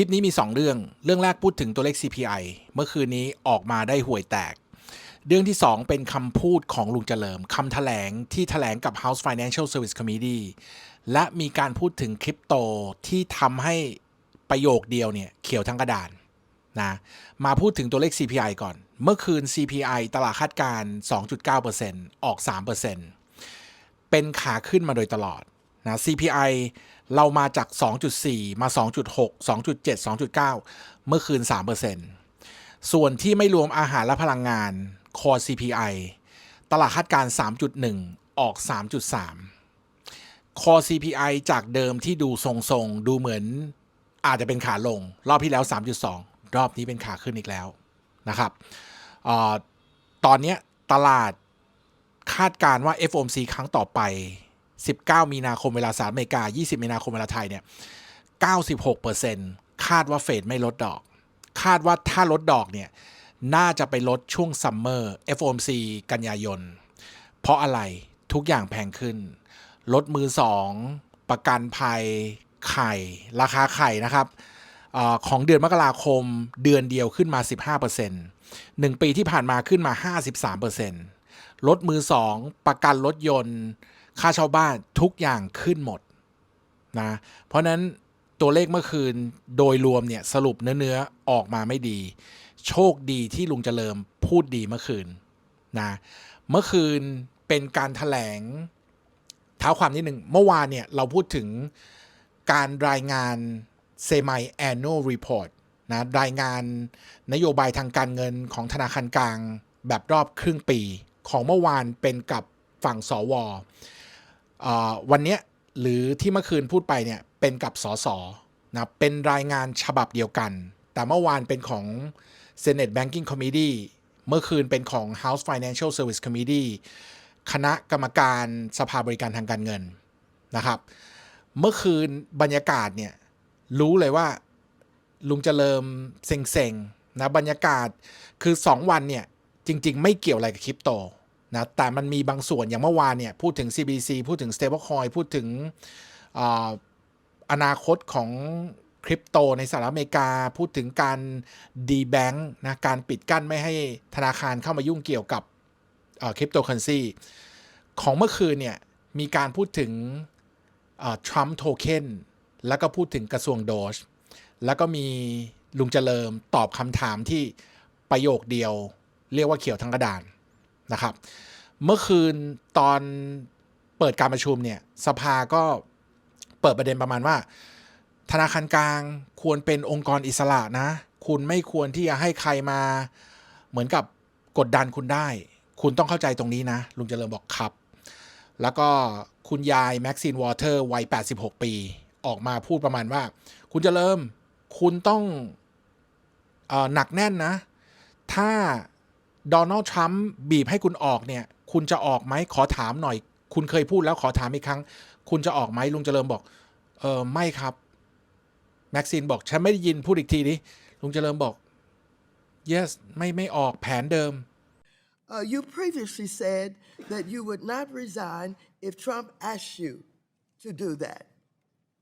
คลิปนี้มี 2 เรื่อง เรื่องแรกพูดถึงตัวเลข CPI เมื่อคืนนี้ออกมาได้ห่วยแตก เรื่องที่ 2 เป็นคำพูดของลุงเจริญคำแถลงที่แถลงกับ House Financial Service Committee และมีการพูดถึงคริปโตที่ทำให้ประโยคเดียวเนี่ยเขียวทั้งกระดานนะมาพูดถึงตัวเลข CPI ก่อน เมื่อคืน CPI ตลาดคาดการณ์2.9%ออก 3%เป็นขาขึ้นมาโดยตลอดนะ CPI เรามาจาก 2.4 มา 2.6 2.7 2.9 เมื่อคืน 3%ส่วนที่ไม่รวมอาหารและพลังงาน Core CPI ตลาดคาดการณ์3.1 ออก 3.3 Core CPI จากเดิมที่ดูทรงๆ ดูเหมือนอาจจะเป็นขาลง รอบที่แล้ว 3.2 รอบนี้เป็นขาขึ้นอีกแล้วนะครับออตอนนี้ตลาดคาดการณ์ว่า FOMC ครั้งต่อไป 19 มีนาคมเวลาสหรัฐอเมริกา 20 มีนาคมเวลาไทยเนี่ย 96%คาดว่าเฟดไม่ลดดอก คาดว่าถ้าลดดอกเนี่ย น่าจะไปลดช่วงซัมเมอร์ FOMC กันยายน เพราะอะไรทุกอย่างแพงขึ้น ลดมือสองประกันภัยไข่ ราคาไข่นะครับอของเดือนมกราคมเดือนเดียวขึ้นมา 15% 1ปีที่ผ่านมาขึ้นมา 53%ลดมือสองประกันรถยนต์ ค่าเช่าบ้านทุกอย่างขึ้นหมดนะเพราะนั้นตัวเลขเมื่อคืนโดยรวมเนี่ยสรุปเนื้อๆออกมาไม่ดี โชคดีที่ลุงเจริญพูดดีเมื่อคืนนะเมื่อคืนเป็นการถแถลงเท้าความนิดหนึ่งเมื่อวานเนี่ยเราพูดถึงการรายงาน semi annual report นะรายงานนโยบายทางการเงินของธนาคารกลางแบบรอบครึ่งปี ของเมื่อวานเป็นกับฝั่งสวอ วันนี้หรือที่เมื่อคืนพูดไปเนี่ยเป็นกับสสนะเป็นรายงานฉบับเดียวกัน แต่เมื่อวานเป็นของ Senate Banking Committee เมื่อคืนเป็นของ House Financial Service Committee คณะกรรมการสภาบริการทางการเงินนะครับ เมื่อคืนบรรยากาศเนี่ยรู้เลยว่าลุงเจริญเซ็งๆนะบรรยากาศคือ 2 วันเนี่ยจริง ๆ ไม่เกี่ยวอะไรกับคริปโต นะแต่มันมีบางส่วนอย่างเมื่อวานเนี่ย พูดถึง CBC พูดถึง Stablecoin พูดถึงออนาคตของคริปโตในสหรัฐอเมริกา พูดถึงการดีแบงค์นะการปิดกั้นไม่ให้ธนาคารเข้ามายุ่งเกี่ยวกับคริปโตเคอเรนซีของเมื่อคืนเนี่ย มีการพูดถึงทรัมป์โทเค็นแล้วก็พูดถึงกระทรวงโดชแล้วก็มีลุงเจริญตอบคำถามที่ประโยคเดียว เรียกว่าเขียวทั้งกระดาน นะครับ เมื่อคืนตอนเปิดการประชุมเนี่ยสภาก็เปิดประเด็นประมาณว่า ธนาคารกลางควรเป็นองค์กรอิสระนะ คุณไม่ควรที่จะให้ใครมาเหมือนกับกดดันคุณได้ คุณต้องเข้าใจตรงนี้นะ ลุงเจริญบอกครับ แล้วก็คุณยายแม็กซินวอเตอร์วัย 86 ปี ออกมาพูดประมาณว่า คุณเจริญคุณต้องออหนักแน่นนะ ถ้า โดนัลด์ทรัมป์บีบให้คุณออกเนี่ย คุณจะออกไหมขอถามหน่อย คุณเคยพูดแล้วขอถามอีกครั้ง คุณจะออกไหมลุงเจริญบอก เออไม่ครับ แม็กซินบอกฉันไม่ได้ยินพูดอีกทีดิลุงเจริญบอก yes ไม่ไม่ออกแผนเดิม Uh, you previously said that you would not resign if Trump asked you to do that.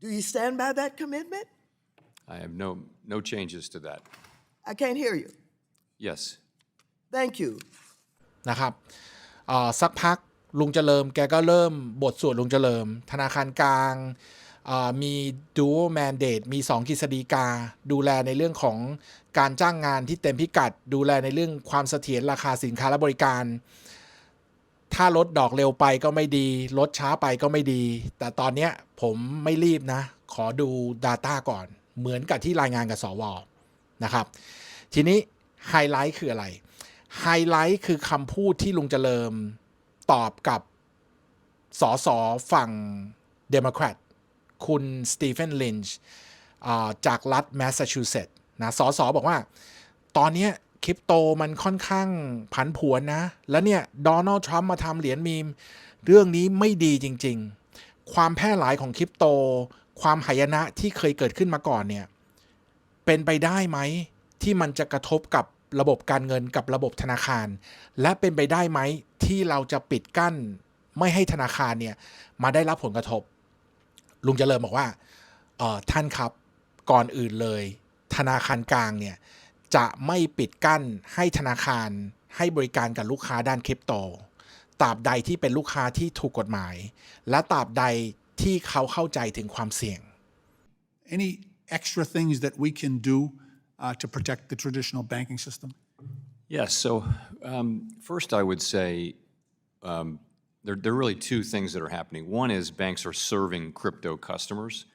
Do you stand by that commitment? I have no, no changes to that. I can't hear you. Yes. Thank you. นะครับสักพักลุงเจริญแกก็เริ่มบทสวดลุงเจริญ ธนาคารกลางมี dual mandate มี 2กฤษฎีกา ดูแลในเรื่องของการจ้างงานที่เต็มพิกัด ดูแลในเรื่องความเสถียรราคาสินค้าและบริการ ถ้าลดดอกเร็วไปก็ไม่ดี ลดช้าไปก็ไม่ดี แต่ตอนนี้ผมไม่รีบนะ ขอดู Data ก่อน เหมือนกับที่รายงานกับสวนะครับ ทีนี้ไฮไลท์คืออะไร ไฮไลท์คือคำพูดที่ลุงเจริญตอบกับสอสอฝั่งเดโมแครตคุณสตีเฟนลินช์จากรัฐแมสซาชูเซตส์นะสอสอบอกว่า ตอนนี้คริปโตมันค่อนข้างผันผวนนะ แล้วเนี่ยโดนัลด์ทรัมป์มาทำเหรียญมีม เรื่องนี้ไม่ดีจริง ๆ ความแพร่หลายของคริปโต ความหายนะที่เคยเกิดขึ้นมาก่อนเนี่ย เป็นไปได้ไหมที่มันจะกระทบกับ ระบบการเงินกับระบบธนาคาร และเป็นไปได้ไหมที่เราจะปิดกั้นไม่ให้ธนาคารเนี่ยมาได้รับผลกระทบ ลุงเจริญบอกว่าออท่านครับก่อนอื่นเลย ธนาคารกลางเนี่ยจะไม่ปิดกั้นให้ธนาคารให้บริการกับลูกค้าด้านคริปโตตราบใดที่เป็นลูกค้าที่ถูกกฎหมาย และตราบใดที่เขาเข้าใจถึงความเสี่ยง Any extra things that we can do uh, to protect the traditional banking system? Yes. So um, first, I would say um, there, there are really two things that are happening. One is banks are serving crypto customers,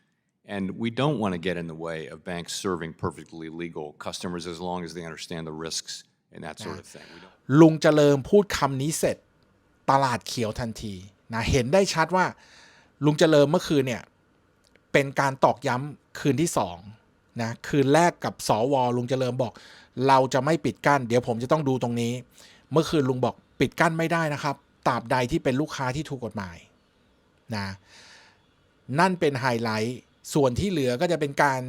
and we don't want to get in the way of banks serving perfectly legal customers as long as they understand the risks and that sort of thing. We don't, ลุงเจริญพูดคำนี้เสร็จตลาดเขียวทันทีนะเห็นได้ชัดว่า ลุงเจริญเมื่อคืนเนี่ย เป็นการตอกย้ำคืนที่สอง นะคืนแรกกับสวลุงเจริญบอก เราจะไม่ปิดกั้น เดี๋ยวผมจะต้องดูตรงนี้ เมื่อคืนลุงบอกปิดกั้นไม่ได้นะครับตราบใดที่เป็นลูกค้าที่ถูกกฎหมายนะนั่นเป็นไฮไลท์ส่วนที่เหลือก็จะเป็นการ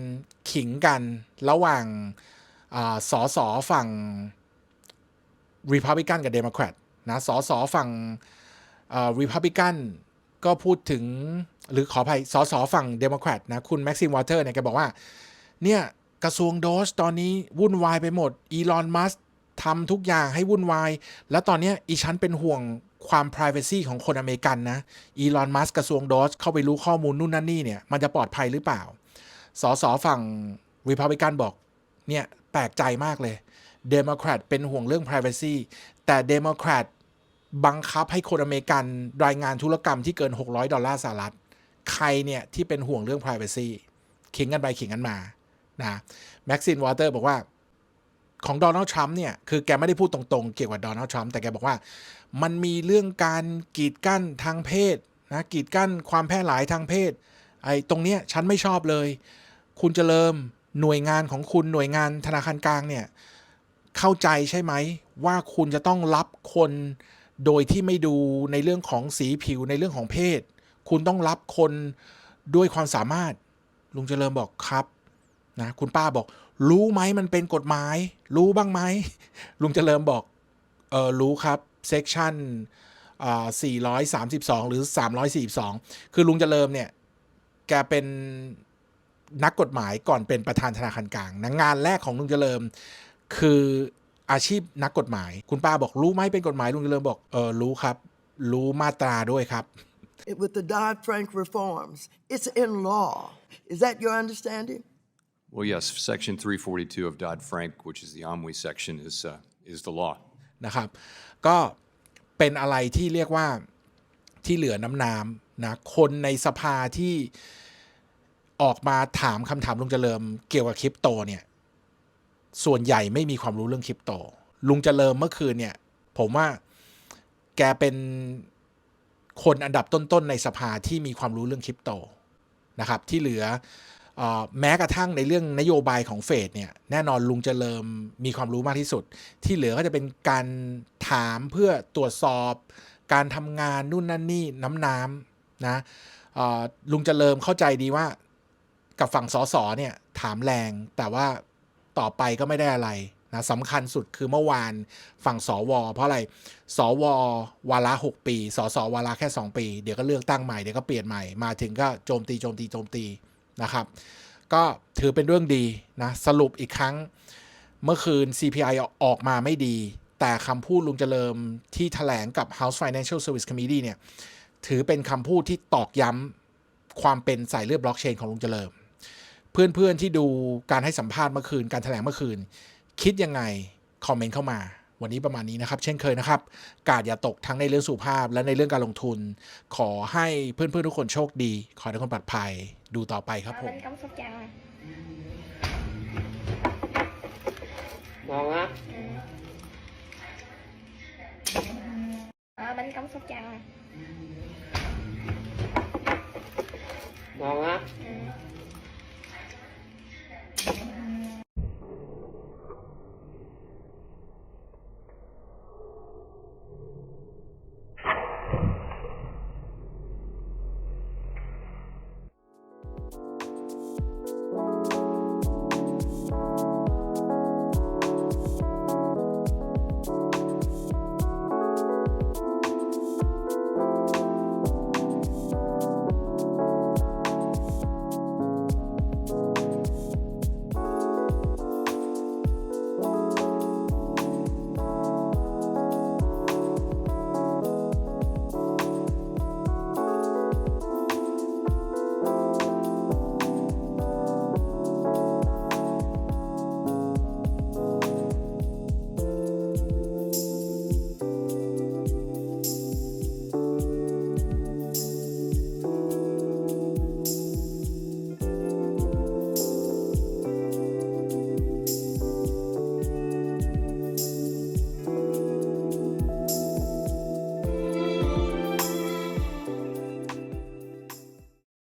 ขิงกันระหว่างอสอสอฝั่ง Republican กับ Democrat นะสอสอฝั่งเอ่อ Republican ก็พูดถึงหรือขออภัยสอสอฝั่ง Democrat นะคุณแม็กซิมวอเตอร์เนี่ยแกบอกว่า เนี่ยกระทรวงโดสตอนนี้วุ่นวายไปหมดอีลอนมัสทำทุกอย่างให้วุ่นวาย แล้วตอนนี้อีฉันเป็นห่วงความ p r i เวซีของคนอเมริกันนะอีลอนมัสกระทรวงโดสเข้าไปรู้ข้อมูลนู่นนั่นนี่เนี่ยมันจะปลอดภัยหรือเปล่าสอสอฝั่ง Republican บอกเนี่ยแปลกใจมากเลยเดโมแครตเป็นห่วงเรื่อง Privacy แต่เดโมแครตบังคับให้คนอเมริกันรายงานธุรกรรมที่เกิน 600 ดอลลาร์สหรัฐ ใครเนี่ยที่เป็นห่วงเรื่อง Privacy ขิงกันไปขิงกันมา นะแม็กซินวอเตอร์บอกว่าของโดนัลด์ทรัมป์เนี่ย คือแกไม่ได้พูดตรงๆ เกี่ยวกับโดนัลด์ทรัมป์แต่แกบอกว่า มันมีเรื่องการกีดกั้นทางเพศนะกีดกั้นความแพร่หลายทางเพศไอ้ตรงเนี้ยฉันไม่ชอบเลย คุณเจริญหน่วยงานของคุณหน่วยงานธนาคารกลางเนี่ย เข้าใจใช่ไหม ว่าคุณจะต้องรับคนโดยที่ไม่ดูในเรื่องของสีผิวในเรื่องของเพศ คุณต้องรับคนด้วยความสามารถ ลุงเจริญบอกครับ นะคุณป้าบอก รู้ไหมมันเป็นกฎหมาย รู้บ้างไหมลุงเจริญบอกเออรู้ครับเซกชันอ่า432 หรือ 342 คือลุงเจริญเนี่ย แกเป็นนักกฎหมายก่อนเป็นประธานธนาคารกลางนะงานแรกของลุงเจริญคืออาชีพนักกฎหมาย คุณป้าบอกรู้ไหมเป็นกฎหมายลุงเจริญบอกเออรู้ครับ รู้มาตราด้วยครับ It- With the Dodd Frank reforms, it's in law. Is that your understanding? Well, yes, Section 342 of Dodd Frank, which is the OMWI section, is, uh, is the law. นะครับ ก็เป็นอะไรที่เรียกว่าที่เหลือน้ำน้ำนะ คนในสภาที่ออกมาถามคำถามลุงเจริญเกี่ยวกับคริปโตเนี่ย ส่วนใหญ่ไม่มีความรู้เรื่องคริปโต ลุงเจริญเมื่อคืนเนี่ย ผมว่าแกเป็นคนอันดับต้นๆในสภาที่มีความรู้เรื่องคริปโตนะครับ ที่เหลือ แม้กระทั่งในเรื่องนโยบายของเฟดเนี่ยแน่นอนลุงเจริญมีความรู้มากที่สุด ที่เหลือก็จะเป็นการถามเพื่อตรวจสอบ การทำงานนู่นนั่นนี่น้ำน้ำนะลุงเจริญเข้าใจดีว่ากับฝั่งสสเนี่ยถามแรง แต่ว่าต่อไปก็ไม่ได้อะไรนะสำคัญสุดคือเมื่อวานฝั่งสว เพราะอะไรสววาระ6ปีสสวาระแค่ 2 ปี เดี๋ยวก็เลือกตั้งใหม่เดี๋ยวก็เปลี่ยนใหม่มาถึงก็โจมตีโจมตีโจมตี นะครับ ก็ถือเป็นเรื่องดีนะ สรุปอีกครั้งเมื่อคืน CPI ออกมาไม่ดี แต่คำพูดลุงเจริญที่แถลงกับ House Financial Service Committee เนี่ย ถือเป็นคำพูดที่ตอกย้ำความเป็นสายเลือดบล็อกเชนของลุงเจริญ เพื่อนๆที่ดูการให้สัมภาษณ์เมื่อคืน การแถลงเมื่อคืน คิดยังไง คอมเมนต์เข้ามา วันนี้ประมาณนี้นะครับ เช่นเคยนะครับ กาดอย่าตกทั้งในเรื่องสุภาพและในเรื่องการลงทุน ขอให้เพื่อนๆทุกคนโชคดี ขอให้ทุกคนปลอดภัยดูต่อไปครับผมมองนะเออมันกำสดจังมองนะ